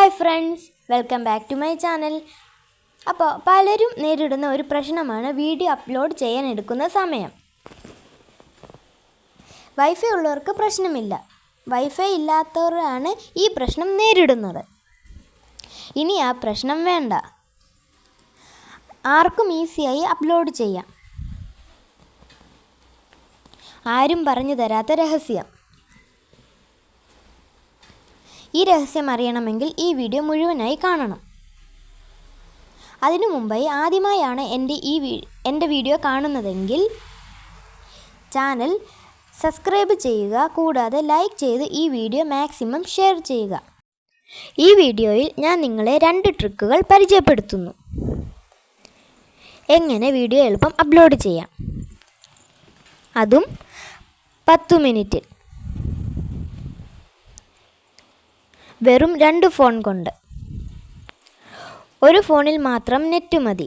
Hi friends welcome back to my channel അപ്പോൾ പലരും നേരിടുന്ന ഒരു പ്രശ്നമാണ് വീഡിയോ അപ്ലോഡ് ചെയ്യാൻ എടുക്കുന്ന സമയം. വൈഫൈ ഉള്ളവർക്ക് പ്രശ്നമില്ല. വൈഫൈ ഇല്ലാത്തവരാണ് ഈ പ്രശ്നം നേരിടുന്നത്. ഇനി ആ പ്രശ്നം വേണ്ട. ആർക്കും ഈസിയായി അപ്ലോഡ് ചെയ്യാം. ആരും പറഞ്ഞു തരാത്ത രഹസ്യം. ഈ രഹസ്യം അറിയണമെങ്കിൽ ഈ വീഡിയോ മുഴുവനായി കാണണം. അതിനു മുമ്പായി ആദ്യമായാണ് എന്റെ ഈ വീ എന്റെ വീഡിയോ കാണുന്നതെങ്കിൽ ചാനൽ സബ്സ്ക്രൈബ് ചെയ്യുക കൂടാതെ ലൈക്ക് ചെയ്ത് ഈ വീഡിയോ മാക്സിമം ഷെയർ ചെയ്യുക. ഈ വീഡിയോയിൽ ഞാൻ നിങ്ങളെ രണ്ട് ട്രിക്കുകൾ പരിചയപ്പെടുത്തുന്നു. എങ്ങനെ വീഡിയോ എളുപ്പം അപ്ലോഡ് ചെയ്യാം? അതും പത്തു മിനിറ്റ് വെറും രണ്ട് ഫോൺ കൊണ്ട്. ഒരു ഫോണിൽ മാത്രം നെറ്റ് മതി.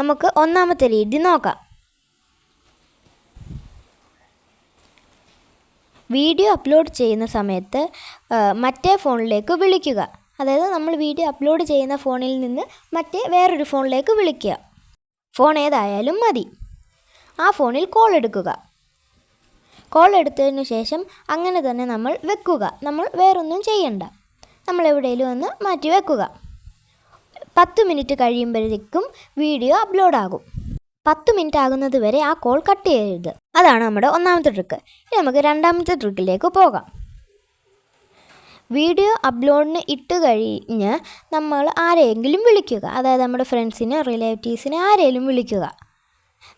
നമുക്ക് ഒന്നാമത്തെ രീതി നോക്കാം. വീഡിയോ അപ്ലോഡ് ചെയ്യുന്ന സമയത്ത് മറ്റേ ഫോണിലേക്ക് വിളിക്കുക. അതായത് നമ്മൾ വീഡിയോ അപ്ലോഡ് ചെയ്യുന്ന ഫോണിൽ നിന്ന് മറ്റേ വേറൊരു ഫോണിലേക്ക് വിളിക്കുക. ഫോൺ ഏതായാലും മതി. ആ ഫോണിൽ കോൾ എടുക്കുക. കോൾ എടുത്തതിന് ശേഷം അങ്ങനെ തന്നെ നമ്മൾ വെക്കുക. നമ്മൾ വേറൊന്നും ചെയ്യണ്ട. നമ്മൾ എവിടെയെങ്കിലും ഒന്ന് മാറ്റി വെക്കുക. പത്ത് മിനിറ്റ് കഴിയുമ്പോഴേക്കും വീഡിയോ അപ്ലോഡ് ആകും. പത്ത് മിനിറ്റ് ആകുന്നത് വരെ ആ കോൾ കട്ട് ചെയ്യരുത്. അതാണ് നമ്മുടെ ഒന്നാമത്തെ ട്രിക്ക് ഇനി നമുക്ക് രണ്ടാമത്തെ ട്രിക്കിലേക്ക് പോകാം. വീഡിയോ അപ്ലോഡിന് ഇട്ട് കഴിഞ്ഞ് നമ്മൾ ആരെയെങ്കിലും വിളിക്കുക. അതായത് നമ്മുടെ ഫ്രണ്ട്സിനെ റിലേറ്റീവ്സിനെ ആരെയും വിളിക്കുക.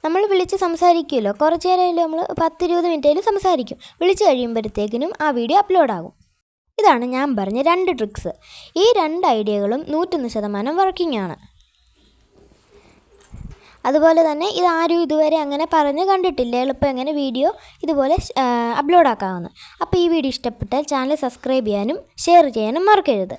നമ്മൾ വിളിച്ച് സംസാരിക്കുമല്ലോ. കുറച്ച് നേരമല്ലോ നമ്മൾ പത്ത് ഇരുപത് മിനിറ്റായാലും സംസാരിക്കും. വിളിച്ച് കഴിയുമ്പോഴത്തേക്കിനും ആ വീഡിയോ അപ്ലോഡ് ആകും ഇതാണ് ഞാൻ പറഞ്ഞ രണ്ട് ട്രിക്സ് ഈ രണ്ട് ഐഡിയകളും നൂറ്റൊന്ന് ശതമാനം വർക്കിംഗ് ആണ്. അതുപോലെ തന്നെ ഇത് ആരും ഇതുവരെ അങ്ങനെ പറഞ്ഞ് കണ്ടിട്ടില്ല. എളുപ്പം എങ്ങനെ വീഡിയോ ഇതുപോലെ അപ്ലോഡ് ആക്കാമെന്ന് അപ്പോൾ ഈ വീഡിയോ ഇഷ്ടപ്പെട്ടാൽ ചാനൽ സബ്സ്ക്രൈബ് ചെയ്യാനും ഷെയർ ചെയ്യാനും മറക്കരുത്.